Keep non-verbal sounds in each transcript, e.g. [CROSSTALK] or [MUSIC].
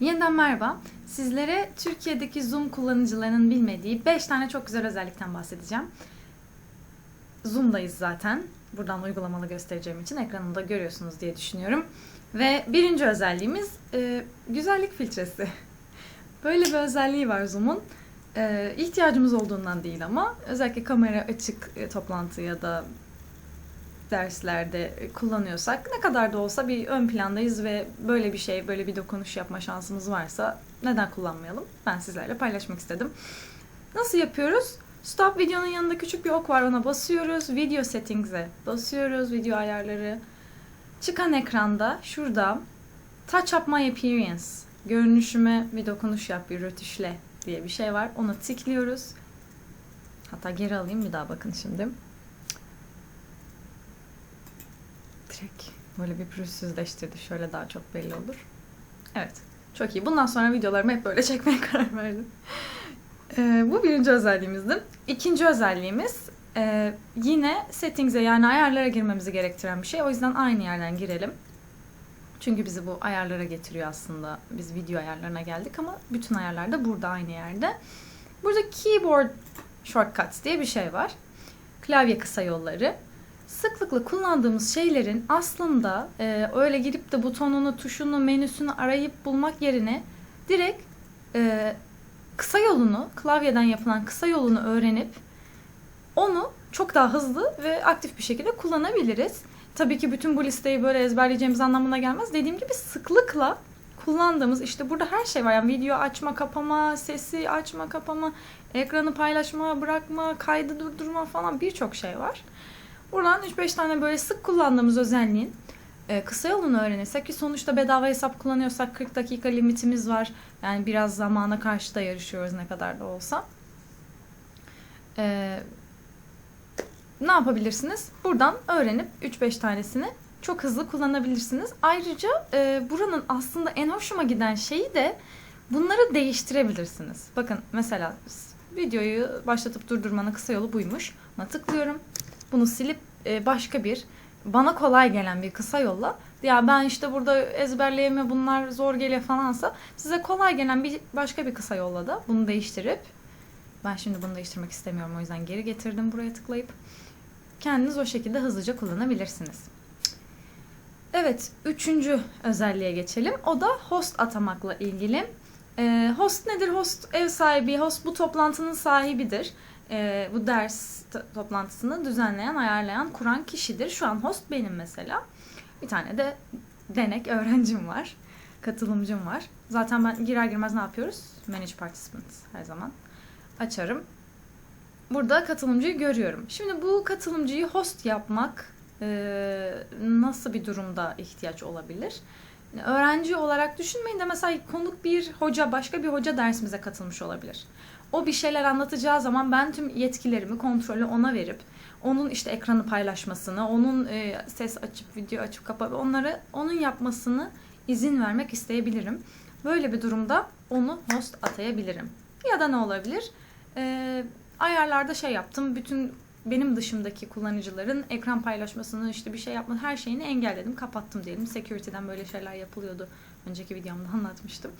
Yeniden merhaba. Sizlere Türkiye'deki Zoom kullanıcılarının bilmediği 5 tane çok güzel özellikten bahsedeceğim. Zoom'dayız zaten. Buradan uygulamalı göstereceğim için ekranımda görüyorsunuz diye düşünüyorum. Ve birinci özelliğimiz e, güzellik filtresi. [LAUGHS] Böyle bir özelliği var Zoom'un. E, ihtiyacımız olduğundan değil ama özellikle kamera açık e, toplantı ya da derslerde kullanıyorsak ne kadar da olsa bir ön plandayız ve böyle bir şey, böyle bir dokunuş yapma şansımız varsa neden kullanmayalım? Ben sizlerle paylaşmak istedim. Nasıl yapıyoruz? Stop videonun yanında küçük bir ok var ona basıyoruz. Video settings'e basıyoruz. Video ayarları. Çıkan ekranda şurada Touch up my appearance. Görünüşüme bir dokunuş yap, bir rötuşle diye bir şey var. Onu tıklıyoruz. Hatta geri alayım bir daha bakın şimdi. Direkt böyle bir pürüzsüzleştirdi. Şöyle daha çok belli olur. Evet. Çok iyi. Bundan sonra videolarımı hep böyle çekmeye [LAUGHS] karar verdim. Ee, bu birinci özelliğimizdi. İkinci özelliğimiz e, yine settings'e yani ayarlara girmemizi gerektiren bir şey. O yüzden aynı yerden girelim. Çünkü bizi bu ayarlara getiriyor aslında. Biz video ayarlarına geldik ama bütün ayarlar da burada aynı yerde. Burada keyboard shortcuts diye bir şey var. Klavye kısa yolları. Sıklıkla kullandığımız şeylerin aslında e, öyle girip de butonunu, tuşunu, menüsünü arayıp bulmak yerine direkt e, kısa yolunu, klavyeden yapılan kısa yolunu öğrenip onu çok daha hızlı ve aktif bir şekilde kullanabiliriz. Tabii ki bütün bu listeyi böyle ezberleyeceğimiz anlamına gelmez. Dediğim gibi sıklıkla kullandığımız işte burada her şey var. Yani video açma, kapama, sesi açma, kapama, ekranı paylaşma, bırakma, kaydı durdurma falan birçok şey var. Buradan 3-5 tane böyle sık kullandığımız özelliğin e, kısa yolunu öğrenirsek ki sonuçta bedava hesap kullanıyorsak 40 dakika limitimiz var. Yani biraz zamana karşı da yarışıyoruz ne kadar da olsa. E, ne yapabilirsiniz? Buradan öğrenip 3-5 tanesini çok hızlı kullanabilirsiniz. Ayrıca e, buranın aslında en hoşuma giden şeyi de bunları değiştirebilirsiniz. Bakın mesela videoyu başlatıp durdurmanın kısa yolu buymuş. Buna tıklıyorum. Bunu silip e, başka bir bana kolay gelen bir kısa yolla ya ben işte burada ezberleyeme bunlar zor geliyor falansa size kolay gelen bir başka bir kısa yolla da bunu değiştirip ben şimdi bunu değiştirmek istemiyorum o yüzden geri getirdim buraya tıklayıp kendiniz o şekilde hızlıca kullanabilirsiniz. Evet, üçüncü özelliğe geçelim. O da host atamakla ilgili. Ee, host nedir? Host ev sahibi, host bu toplantının sahibidir. Ee, bu ders toplantısını düzenleyen, ayarlayan, kuran kişidir. Şu an host benim mesela. Bir tane de denek öğrencim var. Katılımcım var. Zaten ben girer girmez ne yapıyoruz? Manage Participants her zaman. Açarım. Burada katılımcıyı görüyorum. Şimdi bu katılımcıyı host yapmak nasıl bir durumda ihtiyaç olabilir? Öğrenci olarak düşünmeyin de mesela konuk bir hoca, başka bir hoca dersimize katılmış olabilir. O bir şeyler anlatacağı zaman ben tüm yetkilerimi, kontrolü ona verip onun işte ekranı paylaşmasını, onun e, ses açıp video açıp kapap onları onun yapmasını izin vermek isteyebilirim. Böyle bir durumda onu host atayabilirim. Ya da ne olabilir? E, ayarlarda şey yaptım. Bütün benim dışımdaki kullanıcıların ekran paylaşmasını işte bir şey yapma her şeyini engelledim, kapattım diyelim. Security'den böyle şeyler yapılıyordu. Önceki videomda anlatmıştım.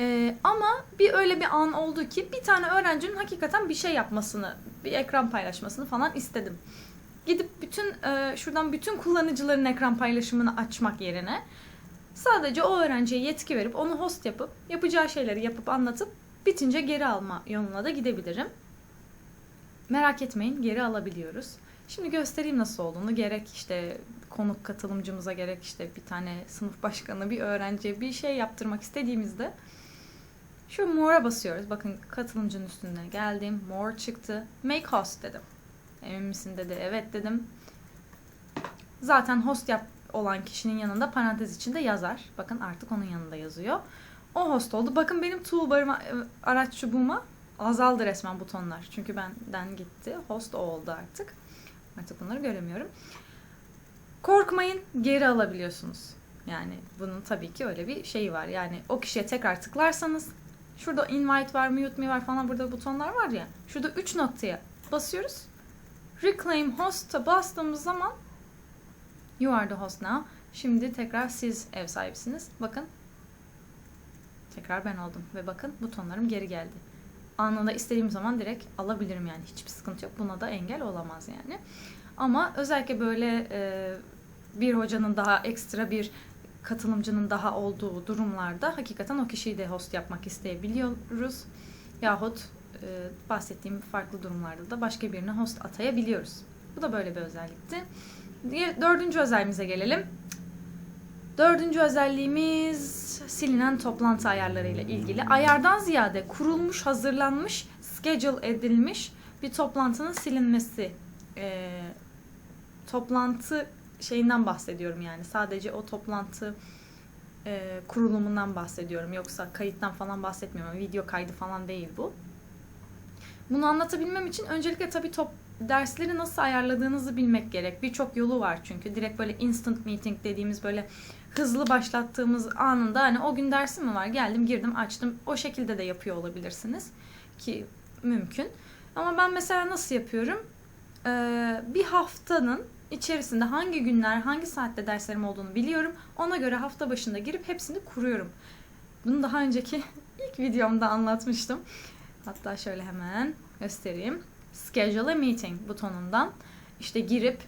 Ee, ama bir öyle bir an oldu ki bir tane öğrencinin hakikaten bir şey yapmasını, bir ekran paylaşmasını falan istedim. Gidip bütün e, şuradan bütün kullanıcıların ekran paylaşımını açmak yerine sadece o öğrenciye yetki verip onu host yapıp yapacağı şeyleri yapıp anlatıp bitince geri alma yoluna da gidebilirim. Merak etmeyin geri alabiliyoruz. Şimdi göstereyim nasıl olduğunu. Gerek işte konuk katılımcımıza gerek işte bir tane sınıf başkanı, bir öğrenciye bir şey yaptırmak istediğimizde şu more'a basıyoruz. Bakın katılımcının üstüne geldim. More çıktı. Make host dedim. Emin misin dedi. Evet dedim. Zaten host yap olan kişinin yanında parantez içinde yazar. Bakın artık onun yanında yazıyor. O host oldu. Bakın benim toolbarıma, araç çubuğuma azaldı resmen butonlar. Çünkü benden gitti. Host o oldu artık. Artık bunları göremiyorum. Korkmayın geri alabiliyorsunuz. Yani bunun tabii ki öyle bir şeyi var. Yani o kişiye tekrar tıklarsanız şurada invite var, mute me var falan burada butonlar var ya. Şurada 3 noktaya basıyoruz. Reclaim host'a bastığımız zaman you are the host now. Şimdi tekrar siz ev sahibisiniz. Bakın Tekrar ben oldum ve bakın butonlarım geri geldi. Anında istediğim zaman direkt alabilirim yani hiçbir sıkıntı yok. Buna da engel olamaz yani. Ama özellikle böyle e, bir hocanın daha ekstra bir katılımcının daha olduğu durumlarda hakikaten o kişiyi de host yapmak isteyebiliyoruz. Yahut e, bahsettiğim farklı durumlarda da başka birine host atayabiliyoruz. Bu da böyle bir özellikti. Dördüncü özelliğimize gelelim. Dördüncü özelliğimiz silinen toplantı ayarları ile ilgili. Ayardan ziyade kurulmuş, hazırlanmış, schedule edilmiş bir toplantının silinmesi. E, toplantı şeyinden bahsediyorum yani. Sadece o toplantı e, kurulumundan bahsediyorum. Yoksa kayıttan falan bahsetmiyorum. Video kaydı falan değil bu. Bunu anlatabilmem için öncelikle tabii top, dersleri nasıl ayarladığınızı bilmek gerek. Birçok yolu var çünkü. Direkt böyle instant meeting dediğimiz böyle hızlı başlattığımız anında hani o gün dersim mi var geldim girdim açtım o şekilde de yapıyor olabilirsiniz ki mümkün. Ama ben mesela nasıl yapıyorum? Ee, bir haftanın içerisinde hangi günler, hangi saatte derslerim olduğunu biliyorum. Ona göre hafta başında girip hepsini kuruyorum. Bunu daha önceki [LAUGHS] ilk videomda anlatmıştım. Hatta şöyle hemen göstereyim. Schedule a meeting butonundan işte girip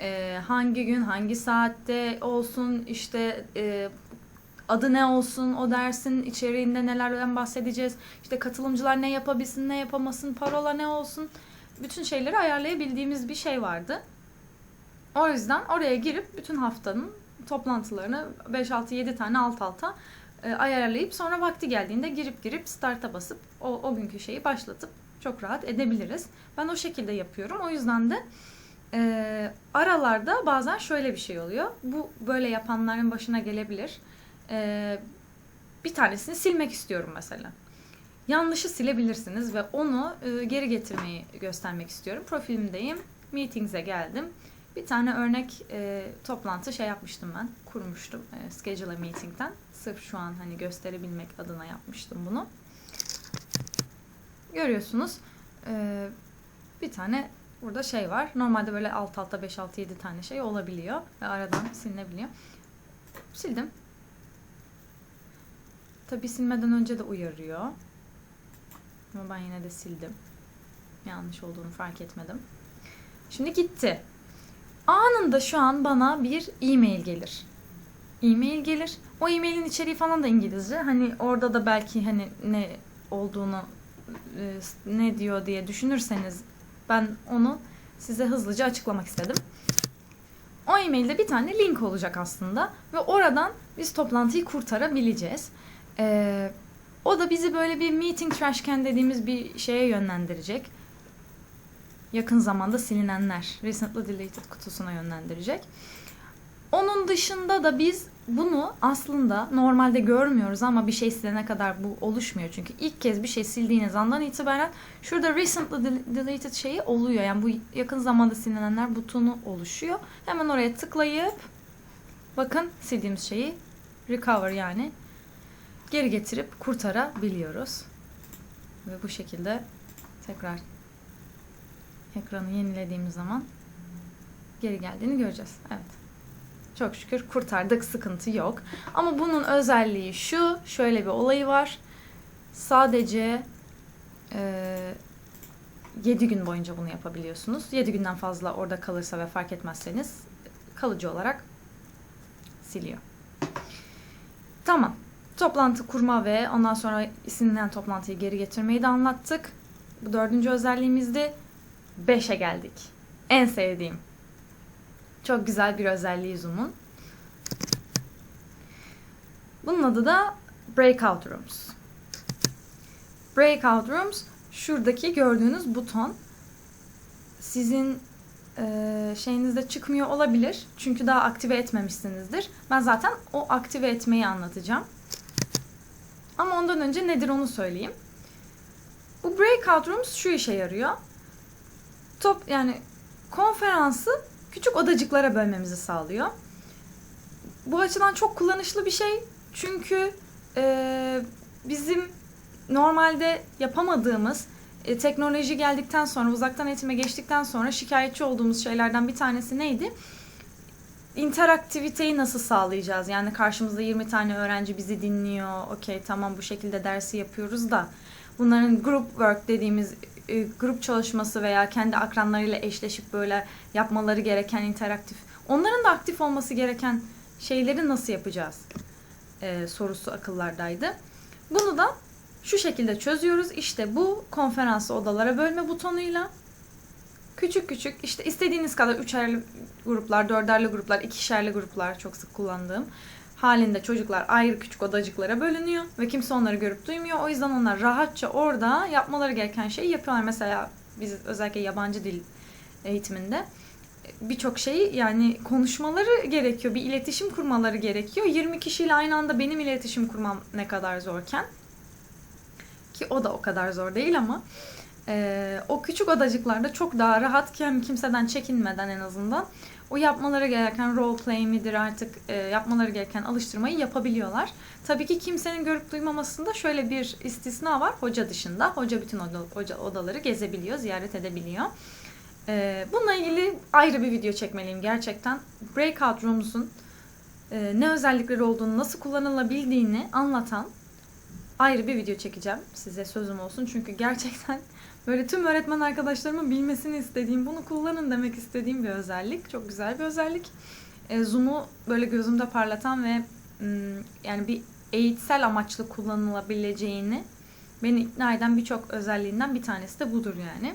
e, hangi gün, hangi saatte olsun, işte e, adı ne olsun, o dersin içeriğinde nelerden bahsedeceğiz, işte katılımcılar ne yapabilsin, ne yapamasın, parola ne olsun, bütün şeyleri ayarlayabildiğimiz bir şey vardı. O yüzden oraya girip bütün haftanın toplantılarını 5-6-7 tane alt alta e, ayarlayıp sonra vakti geldiğinde girip girip start'a basıp o, o günkü şeyi başlatıp çok rahat edebiliriz. Ben o şekilde yapıyorum. O yüzden de e, aralarda bazen şöyle bir şey oluyor. Bu böyle yapanların başına gelebilir. E, bir tanesini silmek istiyorum mesela. Yanlışı silebilirsiniz ve onu e, geri getirmeyi göstermek istiyorum. Profilimdeyim. Meetings'e geldim. Bir tane örnek e, toplantı şey yapmıştım ben. Kurmuştum e, Schedule a Meeting'den. Sırf şu an hani gösterebilmek adına yapmıştım bunu. Görüyorsunuz. E, bir tane burada şey var. Normalde böyle alt alta 5 6 7 tane şey olabiliyor ve aradan silinebiliyor. Sildim. Tabi silmeden önce de uyarıyor. Ama ben yine de sildim. Yanlış olduğunu fark etmedim. Şimdi gitti. Anında şu an bana bir e-mail gelir. E-mail gelir. O e-mailin içeriği falan da İngilizce. Hani orada da belki hani ne olduğunu e, ne diyor diye düşünürseniz ben onu size hızlıca açıklamak istedim. O e-mailde bir tane link olacak aslında ve oradan biz toplantıyı kurtarabileceğiz. Ee, o da bizi böyle bir meeting trash can dediğimiz bir şeye yönlendirecek. Yakın zamanda silinenler, recently deleted kutusuna yönlendirecek. Onun dışında da biz bunu aslında normalde görmüyoruz ama bir şey silene kadar bu oluşmuyor. Çünkü ilk kez bir şey sildiğiniz andan itibaren şurada recently deleted şeyi oluyor. Yani bu yakın zamanda silinenler butonu oluşuyor. Hemen oraya tıklayıp bakın sildiğimiz şeyi recover yani geri getirip kurtarabiliyoruz. Ve bu şekilde tekrar ekranı yenilediğimiz zaman geri geldiğini göreceğiz. Evet. Çok şükür kurtardık, sıkıntı yok. Ama bunun özelliği şu, şöyle bir olayı var. Sadece e, 7 gün boyunca bunu yapabiliyorsunuz. 7 günden fazla orada kalırsa ve fark etmezseniz kalıcı olarak siliyor. Tamam. Toplantı kurma ve ondan sonra istenilen toplantıyı geri getirmeyi de anlattık. Bu dördüncü özelliğimizdi. Beşe geldik. En sevdiğim. Çok güzel bir özelliği Zoom'un. Bunun adı da Breakout Rooms. Breakout Rooms şuradaki gördüğünüz buton. Sizin e, şeyinizde çıkmıyor olabilir. Çünkü daha aktive etmemişsinizdir. Ben zaten o aktive etmeyi anlatacağım. Ama ondan önce nedir onu söyleyeyim. Bu breakout rooms şu işe yarıyor. Top yani konferansı küçük odacıklara bölmemizi sağlıyor. Bu açıdan çok kullanışlı bir şey. Çünkü e, bizim normalde yapamadığımız e, teknoloji geldikten sonra uzaktan eğitime geçtikten sonra şikayetçi olduğumuz şeylerden bir tanesi neydi? interaktiviteyi nasıl sağlayacağız? Yani karşımızda 20 tane öğrenci bizi dinliyor. Okey tamam bu şekilde dersi yapıyoruz da bunların group work dediğimiz e, grup çalışması veya kendi akranlarıyla eşleşip böyle yapmaları gereken interaktif onların da aktif olması gereken şeyleri nasıl yapacağız? e, sorusu akıllardaydı. Bunu da şu şekilde çözüyoruz. İşte bu konferansı odalara bölme butonuyla küçük küçük işte istediğiniz kadar üçerli gruplar, dörderli gruplar, ikişerli gruplar çok sık kullandığım halinde çocuklar ayrı küçük odacıklara bölünüyor ve kimse onları görüp duymuyor. O yüzden onlar rahatça orada yapmaları gereken şeyi yapıyorlar. Mesela biz özellikle yabancı dil eğitiminde birçok şey yani konuşmaları gerekiyor. Bir iletişim kurmaları gerekiyor. 20 kişiyle aynı anda benim iletişim kurmam ne kadar zorken ki o da o kadar zor değil ama e, o küçük odacıklarda çok daha rahatken kimseden çekinmeden en azından o yapmaları gereken role play midir artık e, yapmaları gereken alıştırmayı yapabiliyorlar. Tabii ki kimsenin görüp duymamasında şöyle bir istisna var hoca dışında. Hoca bütün oda, hoca odaları gezebiliyor, ziyaret edebiliyor. Ee, bununla ilgili ayrı bir video çekmeliyim gerçekten. Breakout Rooms'un e, ne özellikleri olduğunu, nasıl kullanılabildiğini anlatan ayrı bir video çekeceğim. Size sözüm olsun. Çünkü gerçekten [LAUGHS] böyle tüm öğretmen arkadaşlarımın bilmesini istediğim, bunu kullanın demek istediğim bir özellik. Çok güzel bir özellik. E, Zoom'u böyle gözümde parlatan ve m, yani bir eğitsel amaçlı kullanılabileceğini beni ikna eden birçok özelliğinden bir tanesi de budur yani.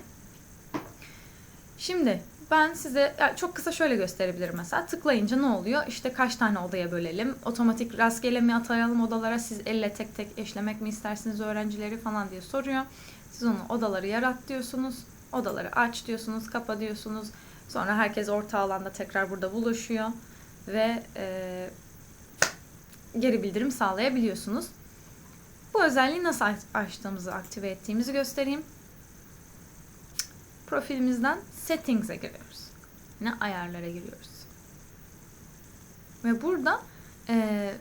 Şimdi ben size çok kısa şöyle gösterebilirim mesela. Tıklayınca ne oluyor? İşte kaç tane odaya bölelim? Otomatik rastgele mi atayalım odalara? Siz elle tek tek eşlemek mi istersiniz öğrencileri falan diye soruyor. Siz onu odaları yarat diyorsunuz. Odaları aç diyorsunuz, kapa diyorsunuz. Sonra herkes orta alanda tekrar burada buluşuyor ve e, geri bildirim sağlayabiliyorsunuz. Bu özelliği nasıl aç- açtığımızı, aktive ettiğimizi göstereyim profilimizden settings'e giriyoruz. Yine ayarlara giriyoruz. Ve burada e,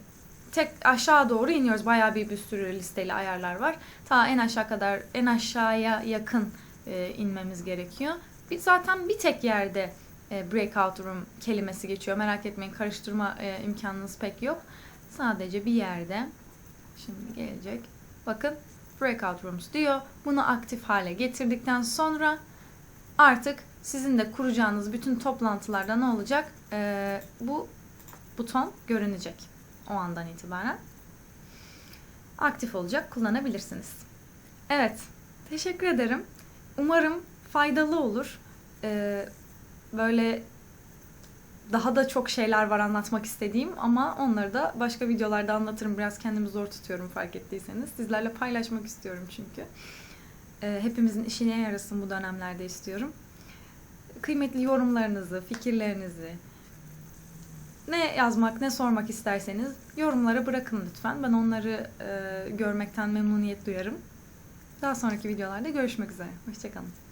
tek aşağı doğru iniyoruz. Bayağı bir, bir sürü listeli ayarlar var. Ta en aşağı kadar en aşağıya yakın e, inmemiz gerekiyor. Bir, zaten bir tek yerde e, breakout room kelimesi geçiyor. Merak etmeyin karıştırma e, imkanınız pek yok. Sadece bir yerde şimdi gelecek. Bakın breakout rooms diyor. Bunu aktif hale getirdikten sonra artık sizin de kuracağınız bütün toplantılarda ne olacak? Ee, bu buton görünecek o andan itibaren. Aktif olacak, kullanabilirsiniz. Evet, teşekkür ederim. Umarım faydalı olur. Ee, böyle daha da çok şeyler var anlatmak istediğim ama onları da başka videolarda anlatırım. Biraz kendimi zor tutuyorum fark ettiyseniz. Sizlerle paylaşmak istiyorum çünkü. Ee, hepimizin işine yarasın bu dönemlerde istiyorum. Kıymetli yorumlarınızı, fikirlerinizi, ne yazmak, ne sormak isterseniz yorumlara bırakın lütfen. Ben onları e, görmekten memnuniyet duyarım. Daha sonraki videolarda görüşmek üzere. Hoşçakalın.